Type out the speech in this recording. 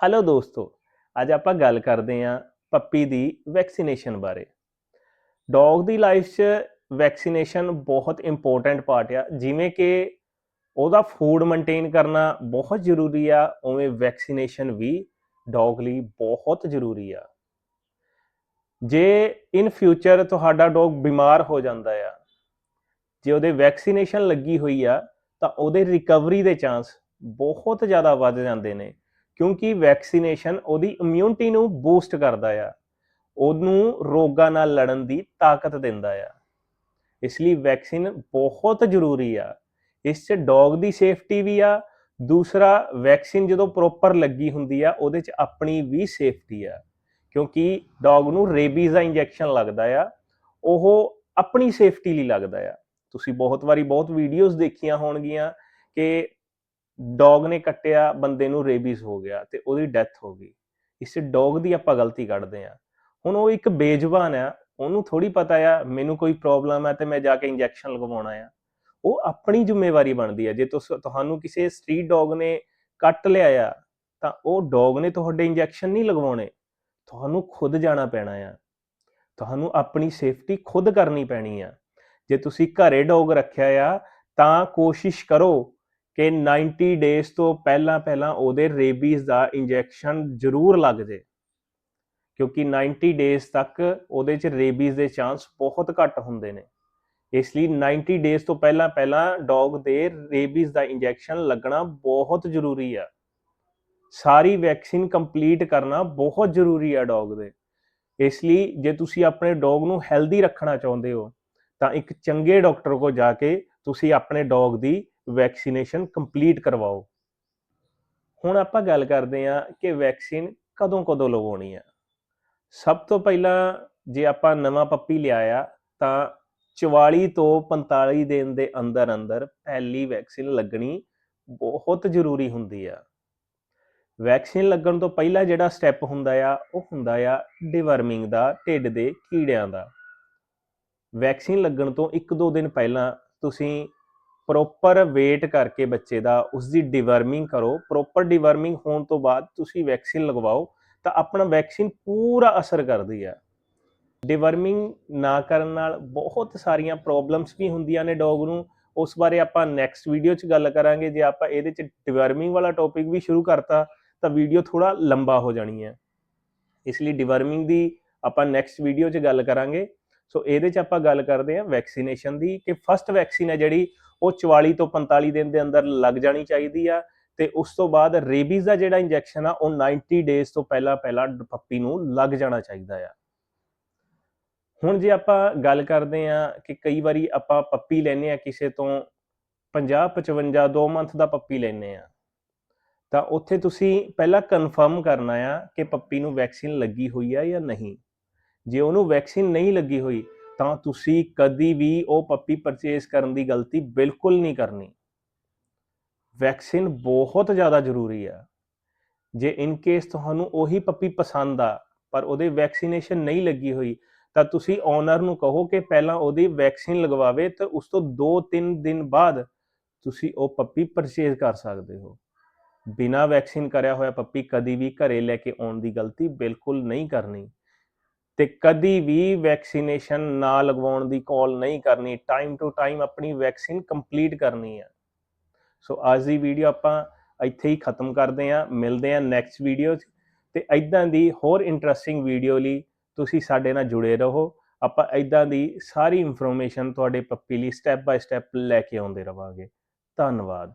Hello ਦੋਸਤੋ, ਅੱਜ ਆਪਾਂ ਗੱਲ ਕਰਦੇ ਹਾਂ ਪੱਪੀ ਦੀ ਵੈਕਸੀਨੇਸ਼ਨ ਬਾਰੇ। ਡੌਗ ਦੀ ਲਾਈਫ 'ਚ ਵੈਕਸੀਨੇਸ਼ਨ ਬਹੁਤ ਇੰਪੋਰਟੈਂਟ ਪਾਰਟ ਆ, ਜਿਵੇਂ ਕਿ ਉਹਦਾ ਫੂਡ ਮੇਨਟੇਨ ਕਰਨਾ ਬਹੁਤ ਜ਼ਰੂਰੀ ਆ, ਉਵੇਂ ਵੈਕਸੀਨੇਸ਼ਨ ਵੀ ਡੌਗ ਲਈ ਬਹੁਤ ਜ਼ਰੂਰੀ ਆ। ਜੇ ਇਨ ਫਿਊਚਰ ਤੁਹਾਡਾ ਡੌਗ ਬਿਮਾਰ ਹੋ ਜਾਂਦਾ ਆ, ਜੇ ਉਹਦੇ ਵੈਕਸੀਨੇਸ਼ਨ ਲੱਗੀ ਹੋਈ ਆ, ਤਾਂ ਉਹਦੇ ਰਿਕਵਰੀ ਦੇ ਚਾਂਸ ਬਹੁਤ ਜ਼ਿਆਦਾ ਵੱਧ ਜਾਂਦੇ ਨੇ। ਕਿਉਂਕਿ ਵੈਕਸੀਨੇਸ਼ਨ ਉਹਦੀ ਇਮਿਊਨਿਟੀ ਨੂੰ ਬੂਸਟ ਕਰਦਾ ਆ। ਉਹਨੂੰ ਰੋਗਾਂ ਨਾਲ ਲੜਨ ਦੀ ਤਾਕਤ ਦਿੰਦਾ ਆ। ਇਸ ਲਈ ਵੈਕਸੀਨ ਬਹੁਤ ਜ਼ਰੂਰੀ ਆ। ਇਸ 'ਚ ਡੌਗ ਦੀ ਸੇਫਟੀ ਵੀ ਆ। ਦੂਸਰਾ ਵੈਕਸੀਨ ਜਦੋਂ ਪ੍ਰੋਪਰ ਲੱਗੀ ਹੁੰਦੀ ਆ, ਉਹਦੇ 'ਚ ਆਪਣੀ ਵੀ ਸੇਫਟੀ ਆ। ਕਿਉਂਕਿ ਡੌਗ ਨੂੰ ਰੇਬੀਜ਼ ਦਾ ਇੰਜੈਕਸ਼ਨ ਲੱਗਦਾ ਆ। ਉਹ ਆਪਣੀ ਸੇਫਟੀ ਲਈ ਲੱਗਦਾ ਆ। ਤੁਸੀਂ ਬਹੁਤ ਵਾਰੀ ਬਹੁਤ ਵੀਡੀਓਜ਼ ਦੇਖੀਆਂ ਹੋਣਗੀਆਂ ਕਿ ਡੌਗ ਨੇ ਕੱਟਿਆ, ਬੰਦੇ ਨੂੰ ਰੇਬੀਜ਼ ਹੋ ਗਿਆ ਤੇ ਉਹਦੀ ਡੈਥ ਹੋ ਗਈ। ਇਸ ਡੌਗ ਦੀ ਆਪਾਂ ਗਲਤੀ ਕੱਢਦੇ ਆ ਹੁਣ ਉਹ ਇੱਕ ਬੇਜ਼ੁਬਾਨ ਆ, ਉਹਨੂੰ ਥੋੜੀ ਪਤਾ ਆ, ਮੈਨੂੰ ਕੋਈ ਪ੍ਰੋਬਲਮ ਆ ਤੇ ਮੈਂ ਜਾ ਕੇ ਇੰਜੈਕਸ਼ਨ ਲਗਵਾਉਣਾ ਆ। ਉਹ ਆਪਣੀ ਜ਼ਿੰਮੇਵਾਰੀ ਬਣਦੀ ਹੈ ਜੇ ਤੁਸ, ਤੁਹਾਨੂੰ ਕਿਸੇ ਸਟਰੀਟ ਡੌਗ ਨੇ ਕੱਟ ਲਿਆ ਆ, ਤਾਂ ਉਹ ਡੌਗ ਨੇ ਤੁਹਾਡੇ ਇੰਜੈਕਸ਼ਨ ਨਹੀਂ ਲਗਵਾਉਣੇ। ਤੁਹਾਨੂੰ ਖੁਦ ਜਾਣਾ ਪੈਣਾ ਆ। ਤੁਹਾਨੂੰ ਆਪਣੀ ਸੇਫਟੀ ਖੁਦ ਕਰਨੀ ਪੈਣੀ ਆ। ਜੇ ਤੁਸੀਂ ਘਰੇ ਡੌਗ ਰੱਖਿਆ ਆ, ਤਾਂ ਕੋਸ਼ਿਸ਼ ਕਰੋ ਕਿ 90 ਡੇਜ਼ ਤੋਂ ਪਹਿਲਾਂ ਪਹਿਲਾਂ ਉਹਦੇ ਰੇਬੀਜ਼ ਦਾ ਇੰਜੈਕਸ਼ਨ ਜ਼ਰੂਰ ਲੱਗ ਜੇ। ਕਿਉਂਕਿ 90 ਡੇਜ਼ ਤੱਕ ਉਹਦੇ 'ਚ ਰੇਬੀਜ਼ ਦੇ ਚਾਂਸ ਬਹੁਤ ਘੱਟ ਹੁੰਦੇ ਨੇ। ਇਸ ਲਈ 90 ਡੇਜ਼ ਤੋਂ ਪਹਿਲਾਂ ਪਹਿਲਾਂ ਡੌਗ ਦੇ ਰੇਬੀਜ਼ ਦਾ ਇੰਜੈਕਸ਼ਨ ਲੱਗਣਾ ਬਹੁਤ ਜ਼ਰੂਰੀ ਆ। ਸਾਰੀ ਵੈਕਸੀਨ ਕੰਪਲੀਟ ਕਰਨਾ ਬਹੁਤ ਜ਼ਰੂਰੀ ਆ ਡੌਗ ਦੇ। ਇਸ ਲਈ ਜੇ ਤੁਸੀਂ ਆਪਣੇ ਡੌਗ ਨੂੰ ਹੈਲਦੀ ਰੱਖਣਾ ਚਾਹੁੰਦੇ ਹੋ, ਤਾਂ ਇੱਕ ਚੰਗੇ ਡਾਕਟਰ ਕੋਲ ਜਾ ਕੇ ਤੁਸੀਂ ਆਪਣੇ ਡੌਗ ਦੀ ਵੈਕਸੀਨੇਸ਼ਨ ਕੰਪਲੀਟ ਕਰਵਾਓ। ਹੁਣ ਆਪਾਂ ਗੱਲ ਕਰਦੇ ਹਾਂ ਕਿ ਵੈਕਸੀਨ ਕਦੋਂ ਕਦੋਂ ਲਗਾਉਣੀ ਆ। ਸਭ ਤੋਂ ਪਹਿਲਾਂ ਜੇ ਆਪਾਂ ਨਵਾਂ ਪੱਪੀ ਲਿਆਇਆ ਤਾਂ 44 ਤੋਂ 45 ਦਿਨ ਦੇ ਅੰਦਰ ਅੰਦਰ ਪਹਿਲੀ ਵੈਕਸੀਨ ਲੱਗਣੀ ਬਹੁਤ ਜ਼ਰੂਰੀ ਹੁੰਦੀ ਆ। ਵੈਕਸੀਨ ਲੱਗਣ ਤੋਂ ਪਹਿਲਾਂ ਜਿਹੜਾ ਸਟੈਪ ਹੁੰਦਾ ਆ, ਉਹ ਹੁੰਦਾ ਆ ਡਿਵਰਮਿੰਗ ਦਾ, ਢਿੱਡ ਦੇ ਕੀੜਿਆਂ ਦਾ। ਵੈਕਸੀਨ ਲੱਗਣ ਤੋਂ 1-2 ਦਿਨ ਪਹਿਲਾਂ ਤੁਸੀਂ ਪ੍ਰੋਪਰ ਵੇਟ ਕਰਕੇ ਬੱਚੇ ਦਾ ਉਸ ਦੀ ਡਿਵਰਮਿੰਗ ਕਰੋ ਪ੍ਰੋਪਰ ਡਿਵਰਮਿੰਗ ਹੋਣ ਤੋਂ ਬਾਅਦ ਤੁਸੀਂ ਵੈਕਸੀਨ ਲਗਵਾਓ ਤਾਂ ਆਪਣਾ ਵੈਕਸੀਨ ਪੂਰਾ ਅਸਰ ਕਰਦੀ ਹੈ ਡਿਵਰਮਿੰਗ ਨਾ ਕਰਨ ਨਾਲ ਬਹੁਤ ਸਾਰੀਆਂ ਪ੍ਰੋਬਲਮਸ ਵੀ ਹੁੰਦੀਆਂ ਨੇ ਡੌਗ ਨੂੰ। ਉਸ ਬਾਰੇ ਆਪਾਂ ਨੈਕਸਟ ਵੀਡੀਓ 'ਚ ਗੱਲ ਕਰਾਂਗੇ। ਜੇ ਆਪਾਂ ਇਹਦੇ 'ਚ ਡਿਵਰਮਿੰਗ ਵਾਲਾ ਟੌਪਿਕ ਵੀ ਸ਼ੁਰੂ ਕਰਤਾ, ਤਾਂ ਵੀਡੀਓ ਥੋੜਾ ਲੰਬਾ ਹੋ ਜਾਣੀ ਹੈ ਇਸ ਲਈ ਡਿਵਰਮਿੰਗ ਦੀ ਆਪਾਂ ਨੈਕਸਟ ਵੀਡੀਓ 'ਚ ਗੱਲ ਕਰਾਂਗੇ। ਸੋ ਇਹਦੇ 'ਚ ਆਪਾਂ ਗੱਲ ਕਰਦੇ ਹਾਂ ਵੈਕਸੀਨੇਸ਼ਨ ਦੀ ਕਿ ਫਸਟ ਵੈਕਸੀਨ ਹੈ ਜਿਹੜੀ, ਉਹ 44 ਤੋਂ 45 ਦਿਨ ਦੇ ਅੰਦਰ ਲੱਗ ਜਾਣੀ ਚਾਹੀਦੀ ਆ ਤੇ ਉਸ ਤੋਂ ਬਾਅਦ ਰੇਬੀਜ਼ ਦਾ ਜਿਹੜਾ ਇੰਜੈਕਸ਼ਨ ਆ, ਉਹ 90 ਡੇਜ਼ ਤੋਂ ਪਹਿਲਾਂ ਪਹਿਲਾਂ ਪੱਪੀ ਨੂੰ ਲੱਗ ਜਾਣਾ ਚਾਹੀਦਾ ਆ। ਹੁਣ ਜੇ ਆਪਾਂ ਗੱਲ ਕਰਦੇ ਆ ਕਿ ਕਈ ਵਾਰੀ ਆਪਾਂ ਪੱਪੀ ਲੈਨੇ ਆ ਕਿਸੇ ਤੋਂ 50 55 2 ਮੰਥ ਦਾ ਪੱਪੀ ਲੈਨੇ ਆ ਤਾਂ ਉੱਥੇ ਤੁਸੀਂ ਪਹਿਲਾਂ ਕਨਫਰਮ ਕਰਨਾ ਆ ਕਿ ਪੱਪੀ ਨੂੰ ਵੈਕਸੀਨ ਲੱਗੀ ਹੋਈ ਆ ਜਾਂ ਨਹੀਂ। ਜੇ ਉਹਨੂੰ ਵੈਕਸੀਨ ਨਹੀਂ ਲੱਗੀ ਹੋਈ, ਤਾਂ ਤੁਸੀਂ ਕਦੀ ਵੀ ਉਹ ਪੱਪੀ ਪਰਚੇਸ ਕਰਨ ਦੀ ਗਲਤੀ ਬਿਲਕੁਲ ਨਹੀਂ ਕਰਨੀ। ਵੈਕਸੀਨ ਬਹੁਤ ਜ਼ਿਆਦਾ ਜ਼ਰੂਰੀ ਆ। ਜੇ ਇਨ ਕੇਸ ਤੁਹਾਨੂੰ ਉਹੀ ਪੱਪੀ ਪਸੰਦ ਆ, ਪਰ ਉਹਦੇ ਵੈਕਸੀਨੇਸ਼ਨ ਨਹੀਂ ਲੱਗੀ ਹੋਈ, ਤਾਂ ਤੁਸੀਂ ਓਨਰ ਨੂੰ ਕਹੋ ਕਿ ਪਹਿਲਾਂ ਉਹਦੀ ਵੈਕਸੀਨ ਲਗਵਾਵੇ ਤੇ ਉਸ ਤੋਂ 2-3 ਦਿਨ ਬਾਅਦ ਤੁਸੀਂ ਉਹ ਪੱਪੀ ਪਰਚੇਜ਼ ਕਰ ਸਕਦੇ ਹੋ। ਬਿਨਾ ਵੈਕਸੀਨ ਕਰਿਆ ਹੋਇਆ ਪੱਪੀ ਕਦੀ ਵੀ ਘਰੇ ਲੈ ਕੇ ਆਉਣ ਦੀ ਗਲਤੀ ਬਿਲਕੁਲ ਨਹੀਂ ਕਰਨੀ। ਤੇ ਕਦੀ ਵੀ ਵੈਕਸੀਨੇਸ਼ਨ ਨਾ ਲਗਵਾਉਣ ਦੀ ਕਾਲ ਨਹੀਂ ਕਰਨੀ। ਟਾਈਮ ਟੂ ਟਾਈਮ ਆਪਣੀ ਵੈਕਸੀਨ ਕੰਪਲੀਟ ਕਰਨੀ ਹੈ ਸੋ ਅੱਜ ਦੀ ਵੀਡੀਓ ਆਪਾਂ ਇੱਥੇ ਹੀ ਖਤਮ ਕਰਦੇ ਹਾਂ। ਮਿਲਦੇ ਹਾਂ ਨੈਕਸਟ ਵੀਡੀਓ 'ਚ। ਤੇ ਇਦਾਂ ਦੀ ਹੋਰ ਇੰਟਰਸਟਿੰਗ ਵੀਡੀਓ ਲਈ ਤੁਸੀਂ ਸਾਡੇ ਨਾਲ ਜੁੜੇ ਰਹੋ। ਆਪਾਂ ਇਦਾਂ ਦੀ ਸਾਰੀ ਇਨਫੋਰਮੇਸ਼ਨ ਤੁਹਾਡੇ ਪੱਪੀ ਲਈ ਸਟੈਪ ਬਾਈ ਸਟੈਪ ਲੈ ਕੇ ਆਉਂਦੇ ਰਵਾਂਗੇ। ਧੰਨਵਾਦ।